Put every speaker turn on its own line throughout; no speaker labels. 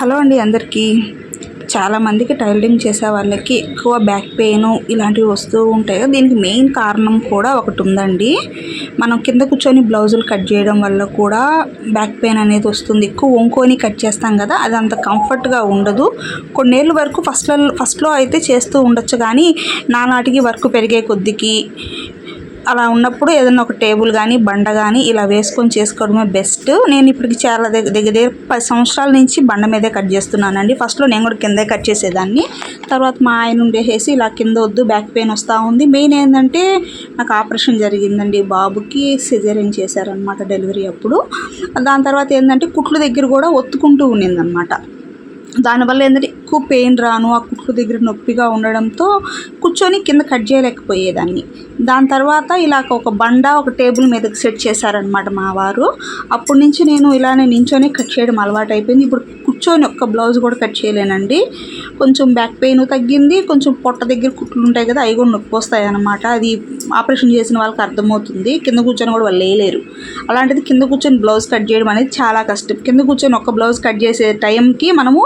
Hello అండి అందరికీ. చాలామందికి టైలరింగ్ చేసే వాళ్ళకి ఎక్కువ బ్యాక్ పెయిన్ ఇలాంటివి వస్తూ ఉంటాయి. దీనికి మెయిన్ కారణం కూడా ఒకటి ఉందండి. మనం కింద కూర్చొని బ్లౌజులు కట్ చేయడం వల్ల కూడా బ్యాక్ పెయిన్ అనేది వస్తుంది. ఎక్కువ వంకోని కట్ చేస్తాం కదా అది అంత కంఫర్ట్గా ఉండదు. కొన్నేళ్ళ వరకు ఫస్ట్లో ఫస్ట్లో అయితే చేస్తూ ఉండొచ్చు కానీ నానాటికి వర్క్ పెరిగే కొద్దికి అలా ఉన్నప్పుడు ఏదైనా ఒక టేబుల్ కానీ బండ కానీ ఇలా వేసుకొని చేసుకోవడమే బెస్ట్. నేను ఇప్పటికి చాలా దగ్గర దగ్గర దగ్గర పది సంవత్సరాల నుంచి బండ మీదే కట్ చేస్తున్నానండి. ఫస్ట్లో నేను కూడా కిందే కట్ చేసేదాన్ని. తర్వాత మా ఆయన ఉండేసేసి ఇలా కింద వద్దు బ్యాక్ పెయిన్ వస్తూ ఉంది. మెయిన్ ఏంటంటే నాకు ఆపరేషన్ జరిగిందండి. బాబుకి సిజేరియన్ చేశారనమాట డెలివరీ అప్పుడు. దాని తర్వాత ఏంటంటే కుట్లు దగ్గర కూడా ఒత్తుకుంటూ ఉన్నిందనమాట దానివల్ల ఏంటంటే ఎక్కువ పెయిన్ రాను ఆ కుట్లు దగ్గర నొప్పిగా ఉండడంతో కూర్చొని కింద కట్ చేయలేకపోయేదాన్ని. దాని తర్వాత ఇలా ఒక బండ ఒక టేబుల్ మీదకి సెట్ చేశారనమాట మా వారు. అప్పటి నుంచి నేను ఇలానే నించొని కట్ చేయడం అలవాటు అయిపోయింది ఇప్పుడు కూర్చొని ఒక్క బ్లౌజ్ కూడా కట్ చేయలేనండి. కొంచెం బ్యాక్ పెయిన్ తగ్గింది కొంచెం పొట్ట దగ్గర కుట్లు ఉంటాయి కదా అవి కూడా నొప్పి వస్తాయి అనమాట అది ఆపరేషన్ చేసిన వాళ్ళకి అర్థమవుతుంది. కింద కూర్చొని కూడా వాళ్ళు వేయలేరు అలాంటిది కింద కూర్చొని బ్లౌజ్ కట్ చేయడం అనేది చాలా కష్టం. కింద కూర్చొని ఒక బ్లౌజ్ కట్ చేసే టైంకి మనము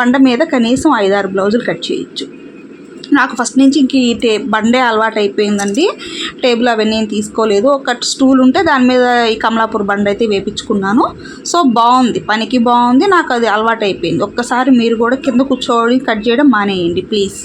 బండ మీద కనీసం ఐదారు బ్లౌజులు కట్ చేయొచ్చు. నాకు ఫస్ట్ నుంచి ఇంక ఈ టే బండే అలవాటు అయిపోయిందండి. టేబుల్ అవన్నీ నేను తీసుకోలేదు. ఒక స్టూల్ ఉంటే దాని మీద ఈ కమలాపూర్ బండ అయితే వేపించుకున్నాను. సో బాగుంది. పనికి బాగుంది. నాకు అది అలవాటు అయిపోయింది. ఒక్కసారి మీరు కూడా కింద కూర్చోని కట్ చేయడం మానేయండి ప్లీజ్.